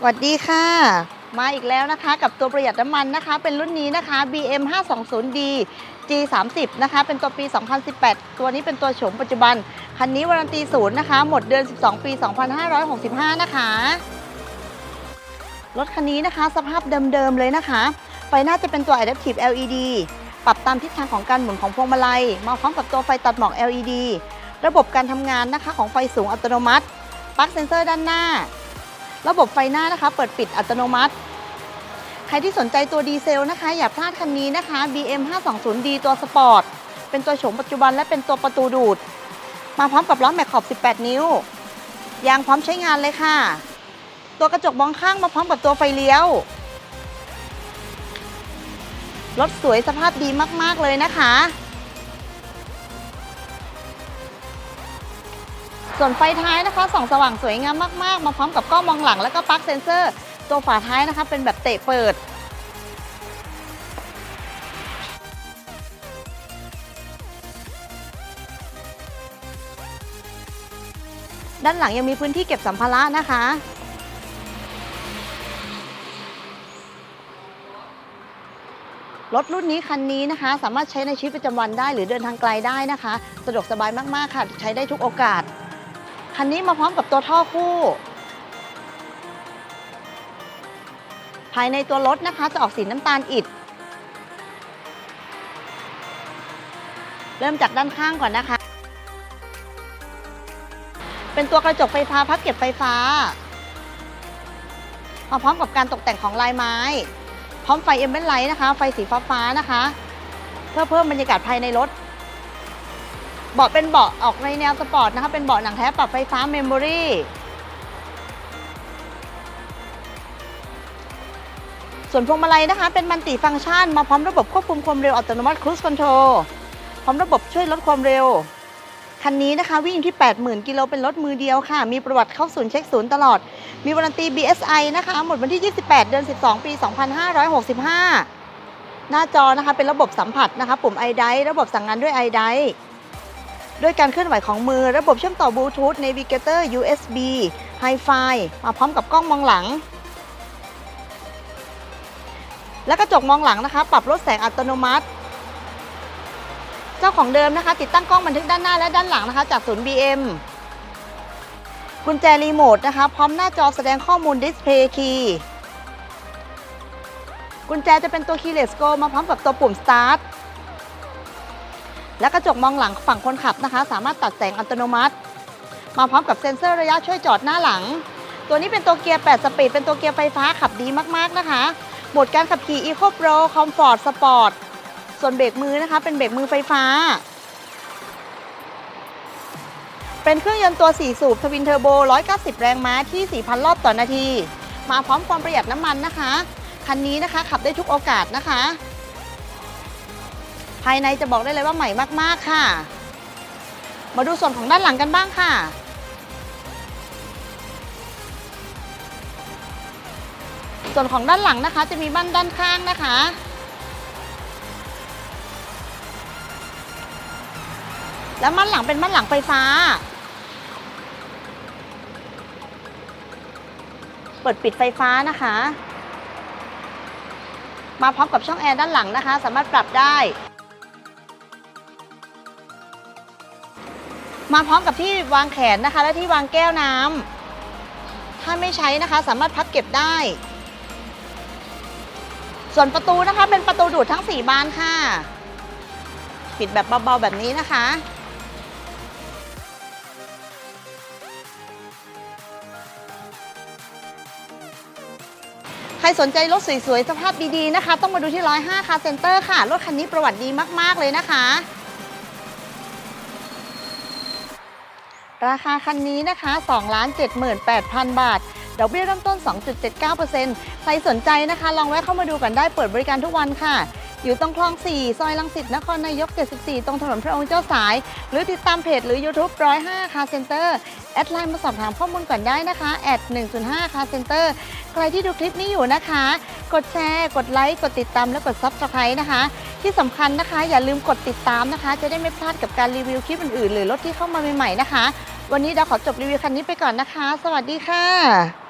สวัสดีค่ะ มาอีกแล้วนะคะ กับตัวประหยัดน้ำมันนะคะ เป็นรุ่นนี้นะคะ BM 520D G 3 0 นะคะ เป็นตัวปี 2018 ตัวนี้เป็นตัวโฉมปัจจุบัน คันนี้วารันตีศูนย์นะคะ หมดเดือน 12 ปี 2565 นะคะ รถคันนี้นะคะ สภาพเดิมๆเลยนะคะ ไฟหน้าจะเป็นตัว Adaptive LED ปรับตามทิศทางของการหมุนของพวงมาลัย มาพร้อมกับตัวไฟตัดหมอก LED ระบบการทำงานนะคะของไฟสูงอัตโนมัติ ปลั๊กเซนเซอร์ด้านหน้า ระบบไฟหน้านะคะ เปิดปิดอัตโนมัติ ใครที่สนใจตัวดีเซลนะคะ อย่าพลาดคันนี้นะคะ BM 520D ตัวสปอร์ต เป็นตัวโฉมปัจจุบันและเป็นตัวประตูดูด มาพร้อมกับล้อแม็กขอบ 18 นิ้ว ยางพร้อมใช้งานเลยค่ะ ตัวกระจกมองข้างมาพร้อมกับตัวไฟเลี้ยว รถสวยสภาพดีมากๆเลยนะคะ ส่วนไฟท้ายนะคะส่องสว่างสวยงามมากๆ มาพร้อมกับกล้องมองหลังแล้วก็ปลั๊กเซนเซอร์ ตัวฝาท้ายนะคะเป็นแบบเตะเปิด ด้านหลังยังมีพื้นที่เก็บสัมภาระนะคะรถรุ่นนี้คันนี้นะคะ สามารถใช้ในชีวิตประจำวันได้ หรือเดินทางไกลได้นะคะ สะดวกสบายมาก ๆ ค่ะ ใช้ได้ทุกโอกาส คันนี้มาพร้อมกับตัวท่อคู่ ภายในตัวรถนะคะจะออกสีน้ำตาลอิฐเริ่มจากด้านข้างก่อนนะคะ เป็นตัวกระจกไฟฟ้าพับเก็บไฟฟ้า มาพร้อมกับการตกแต่งของลายไม้ พร้อมไฟเอ็มเบนไลท์นะคะ ไฟสีฟ้าฟ้าๆนะคะ เพื่อเพิ่มบรรยากาศภายในรถ เบาะเป็นเบาะออกในแนวสปอร์ตนะคะเป็นเบาะหนังแท้ปรับไฟฟ้าเมมโมรี่ส่วนพวงมาลัยนะคะ เป็นมันติฟังก์ชัน มาพร้อมระบบควบคุมความเร็วอัตโนมัติ Cruise Control พร้อมระบบช่วยลดความเร็ว คันนี้นะคะวิ่งที่ 80,000 กิโลเป็นรถมือเดียวค่ะ มีประวัติเข้าศูนย์เช็คศูนย์ตลอด มีวารันตี BSI นะคะ หมดวันที่ 28 เดือน 12 ปี 2565 หน้าจอนะคะเป็นระบบสัมผัสนะคะ ปุ่ม i d i ระบบสั่งงานด้วย i d i ด้วยการเคลื่อนไหวของมือระบบเชื่อมต่อบลูทูธ Navigator USB Hi-Fi มาพร้อมกับกล้องมองหลัง และกระจกมองหลังนะคะ ปรับลดแสงอัตโนมัติ เจ้าของเดิมนะคะ ติดตั้งกล้องบันทึกด้านหน้าและด้านหลังนะคะ จากศูนย์ BM กุญแจรีโมทนะคะ พร้อมหน้าจอแสดงข้อมูลดิสเพย์คีย์กุญแจจะเป็นตัว keyless go มาพร้อมกับตัวปุ่ม start และกระจกมองหลังฝั่งคนขับนะคะ สามารถตัดแสงอัตโนมัติ มาพร้อมกับเซ็นเซอร์ระยะช่วยจอดหน้าหลัง ตัวนี้เป็นตัวเกียร์ 8 สปีด เป็นตัวเกียร์ไฟฟ้าขับดีมากๆนะคะโหมดการขับขี่ Eco Pro Comfort Sport ส่วนเบรกมือนะคะเป็นเบรกมือไฟฟ้า เป็นเครื่องยนต์ตัว 4 สูบทวินเทอร์โบ 190 แรงม้าที่ 4,000 รอบต่อนาที มาพร้อมความประหยัดน้ำมันนะคะ คันนี้นะคะขับได้ทุกโอกาสนะคะ ภายในจะบอกได้เลยว่าใหม่มากๆค่ะ มาดูส่วนของด้านหลังกันบ้างค่ะ ส่วนของด้านหลังนะคะจะมีบั้นด้านข้างนะคะแล้วมันหลังเป็นมันหลังไฟฟ้า เปิดปิดไฟฟ้านะคะ มาพร้อมกับช่องแอร์ด้านหลังนะคะ สามารถปรับได้ มาพร้อมกับที่วางแขนนะคะ และที่วางแก้วน้ำถ้าไม่ใช้นะคะสามารถพับเก็บได้ ส่วนประตูนะคะเป็นประตูดูดทั้ง 4 บานค่ะ ปิดแบบเบาๆแบบนี้นะคะใครสนใจรถสวยๆ สภาพดีๆ นะคะ ต้องมาดูที่ 105 คาเซ็นเตอร์ค่ะ รถคันนี้ประวัติดีมากๆ เลยนะคะ ราคาคันนี้นะคะ2 78,000 บาทดอกเบี้ยเริ่มต้น 2.79%ใครสนใจนะคะ ลองแวะเข้ามาดูกันได้เปิดบริการทุกวันค่ะ อยู่ตรงคลอง 4 ซอยลังสิตนครนายก 74 ตรงถนนพระองค์เจ้าสาย หรือติดตามเพจหรือ YouTube 105คาเซ็นเตอร์แอดไลน์มาสอบถามข้อมูลก่อนได้นะคะแอด105คาเซ็นเตอร์ใครที่ดูคลิปนี้อยู่นะคะ กดแชร์ กดไลค์ กดติดตามและกด Subscribe นะคะ ที่สำคัญนะคะ อย่าลืมกดติดตามนะคะ จะได้ไม่พลาดกับการรีวิวคลิปอื่นๆ หรือรถที่เข้ามาใหม่ๆนะคะ วันนี้ดาขอจบรีวิวคันนี้ไปก่อนนะคะ สวัสดีค่ะ